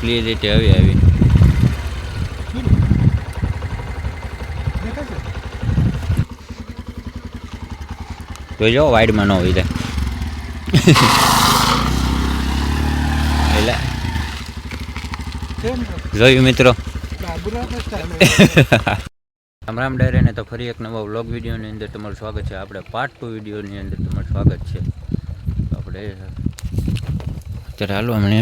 Clarity આવી. આવી જોઈજો વાઇડમાં ન હોય ત્યાં એટલે. જોયું મિત્રો? રામ રામ ડાયરેને તો ફરી એક નવા વ્લોગ વિડીયોની અંદર તમારું સ્વાગત છે. આપણે પાર્ટ ટુ વિડીયોની અંદર તમારું સ્વાગત છે. આપણે, અત્યારે હાલો અમને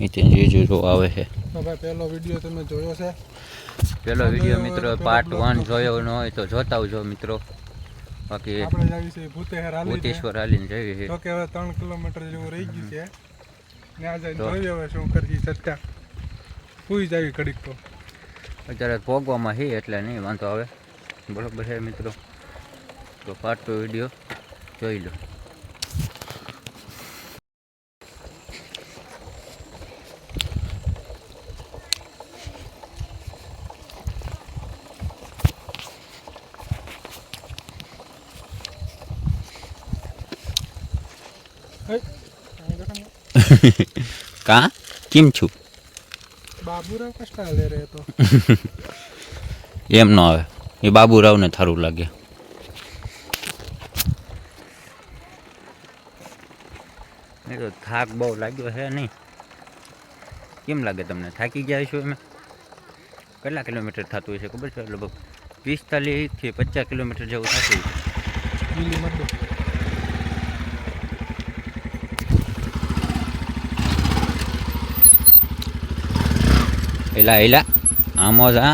નીચે જીજુ આવે છે. ભાઈ પહેલો વીડિયો તમે જોયો છે? પેલો વીડિયો મિત્રો પાર્ટ વન જોયો ન હોય તો જોતા આવજો મિત્રો. બાકી આપણે જાવી છે ભૂતેહર હાલી ભૂતેશ્વર હાલીને જઈએ છે તો કે હવે ત્રણ કિલોમીટર જેવું રહી ગયું છે. ને આજે તો? જોઈએ હવે શું કરી સત્તા પૂરી જાવી ઘડીક તો. અત્યારે ભોગવામાં હી એટલે નહીં વાંધો આવે. બરોબર છે મિત્રો. તો પાર્ટ ટુ વીડિયો જોઈ લો. કા કેમ છું બાબુરાવ કા સ્ટાઇલ રે તો એમ ન આવે એ બાબુરાવને થારું લાગે એ તો થાક બહુ લાગ્યો છે નહીં કેમ લાગે તમને થાકી ગયા છો એમ કેટલા કિલોમીટર થતું હશે ખબર છે લગભગ પિસ્તાલીસથી પચાસ કિલોમીટર જેવું થતું હશે એલા એલા આમો જા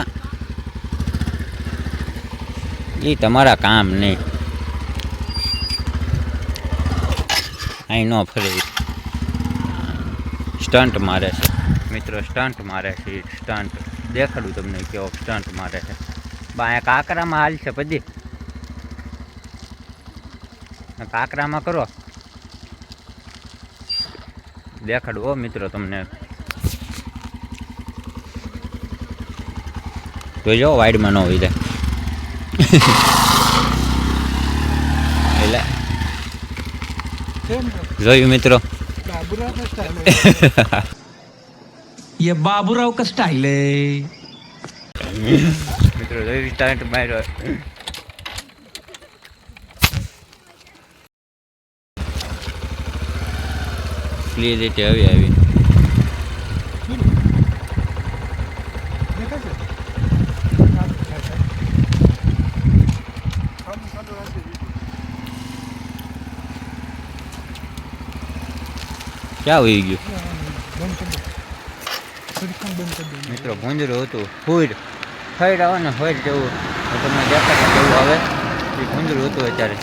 એ તમારા કામ નહીં અહીં ન ફરે સ્ટન્ટ મારે છે મિત્રો સ્ટન્ટ મારે છે સ્ટન્ટ દેખાડું તમને કેવો સ્ટન્ટ મારે છે બા અહીંયા કાકરામાં હાલ છે પછી કાકરામાં કરો દેખાડું હો મિત્રો તમને જોઈજો વાઇડમાં ન હોય ત્યાં એટલે કેમ જોયું મિત્રો બાબુરાવ કા સ્ટાઇલ ये बाबूराव का स्टाइल है મિત્રો જોયું સ્ટાર્ટ માર્યો ક્લિયરિટી આવી આવી ક્યાં વહી ગયું? મિત્રો ભૂંજરું હતું. ફૂડ ફરી આવે ને હોય જેવું તમને દેખાતા જેવું આવે એ ભૂંજરું હતું અત્યારે.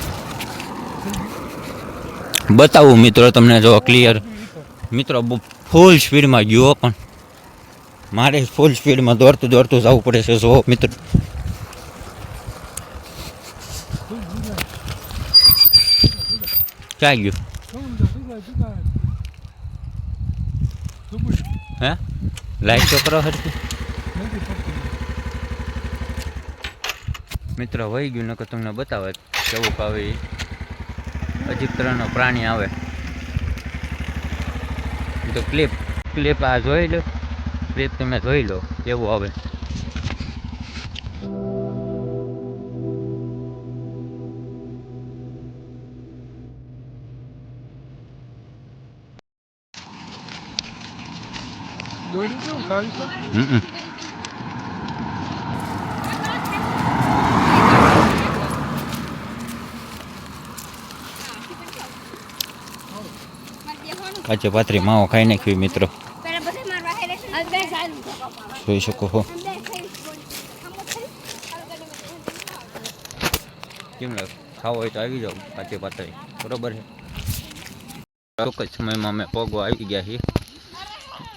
બતાવું મિત્રો તમને જો ક્લિયર મિત્રો ફૂલ સ્પીડમાં ગયો પણ. મારે ફૂલ સ્પીડમાં દોડતું દોડતું જવું પડે છે જો મિત્રો. ક્યાં ગયું? હે? લાઈટ તો કરો હરખી મિત્રો, વહી ગયું, નકર તમને બતાવે કેવું ભાવે એ અજીબ પ્રાણી આવે. તો ક્લિપ ક્લિપ આ જોઈ લો. ક્લિપ તમે જોઈ લો એવું આવે. દોડી કેવું ખાવી કાચે પાથરી માવો ખાઈ નાખ્યું મિત્રો. જોઈ શકો છો કેમ ખાવો હોય તો આવી જાઓ કાચે પાથરી બરોબર છે. ચોક્કસ સમયમાં અમે પગો આવી ગયા છીએ.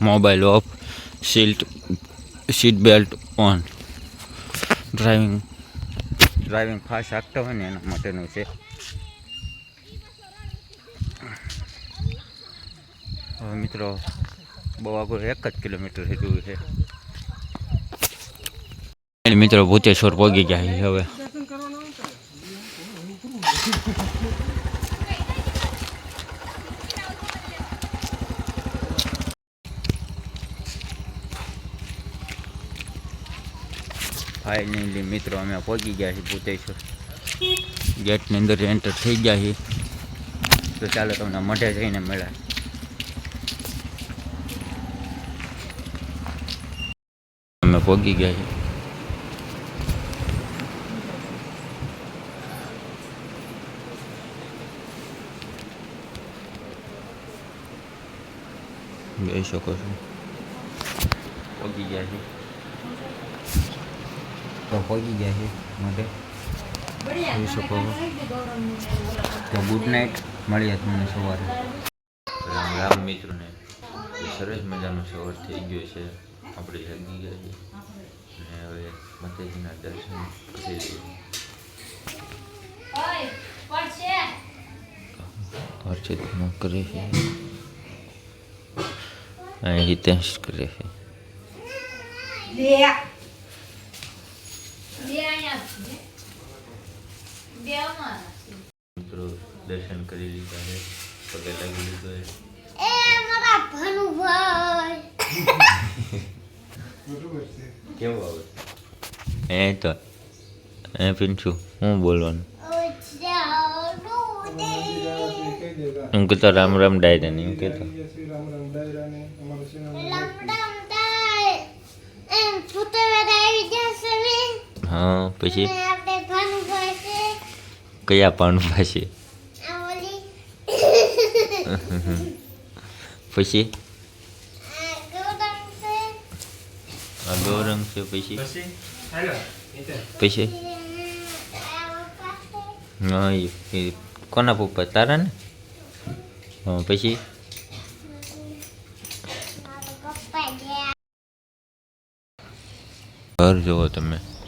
mobile off seat seat belt on driving driving fast હાંકતા હોય ને એના માટેનું છે હવે મિત્રો બહુ આગળ એક જ કિલોમીટર જેવું છે મિત્રો ભૂતેશ્વર પહોંચી ગયા છે હવે ફાઇનલી મિત્રો, અમે પહોંચી ગયા છીએ ભૂતેશ્વર. ગેટની અંદર એન્ટર થઈ ગયા છીએ. તો ચાલો તમને મઢે જઈને મળ્યા અમે પહોંચી ગયા છીએ. જઈ શકો છો. પહોંચી ગયા છીએ. તો પહોંચી ગયા છીએ માટે જોઈ શકો છો તો ગુડ નાઇટ મળીએ તમને સવારે રામ રામ મિત્રોને સરસ મજાનો સવાર થઈ ગયો છે આપણે જાગી ગયા છીએ અને હવે માતાજીના દર્શન કરી લઈએ અર્ચિતમાં કરે છે અહીં હિતેશ કરે છે મિત્રો દર્શન કરી લીધા છે. પગે લાગી લીધો છે. એ મારા ભાનુભાઈ કેવું આવે? એ તો એ પિંચુ હું બોલવાનું? હું કહેતો રામ રામ ડાયરા ને એમ કહેતો હા પછી કયા પાનું પાસે પછી આ ગૌરંગ છે પછી પછી હા એ એ કોના પપ્પા તારા ને હા પછી ઘર જુઓ તમે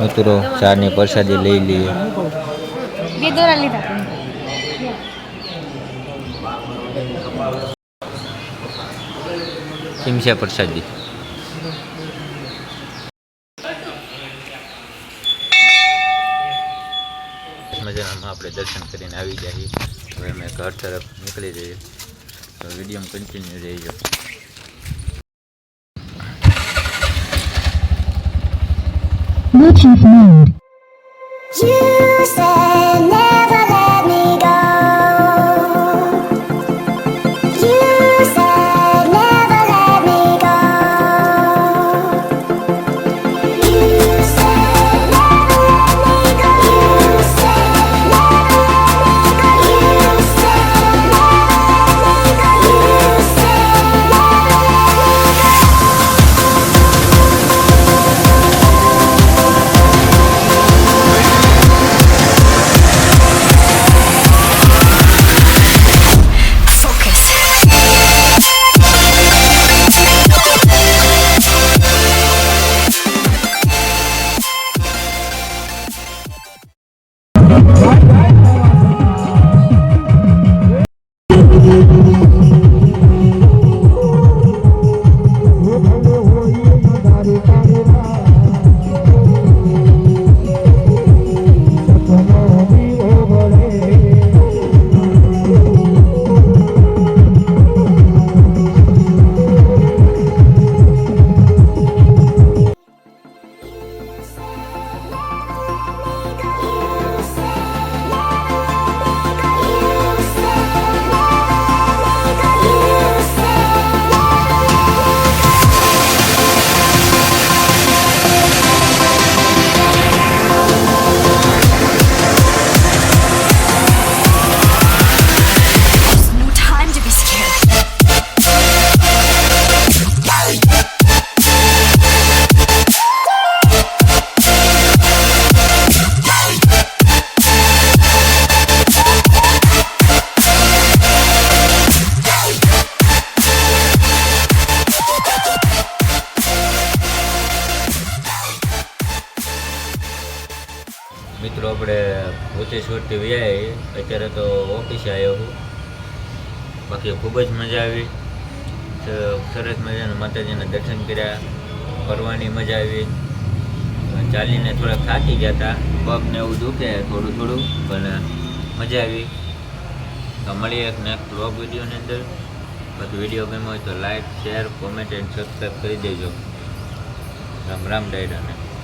મિત્રો ચાની પ્રસાદી લઈ લઈએ. બે દોરા લીધા સિમસા પ્રસાદી. દર્શન કરીને આવી ગયા છીએ હવે અમે ઘર તરફ નીકળી જઈએ તો વિડીયો કન્ટિન્યુ રહેજો Bluetooth mode. You said છોડથી વ્યાય અત્યારે તો ઓફિસે આવ્યો હું. બાકી ખૂબ જ મજા આવી. સરસ મજાના માતાજીના દર્શન કર્યા. ફરવાની મજા આવી. ચાલીને થોડા થાકી ગયા હતા. પગને એવું દુખે થોડું થોડું, પણ મજા આવી. તો એક નેક્સ્ટ વ્લોગ વિડીયોની અંદર. પછી વીડિયો ગમ્યો હોય તો like share comment and subscribe કરી દેજો. રામ રામ, ડાયરાને.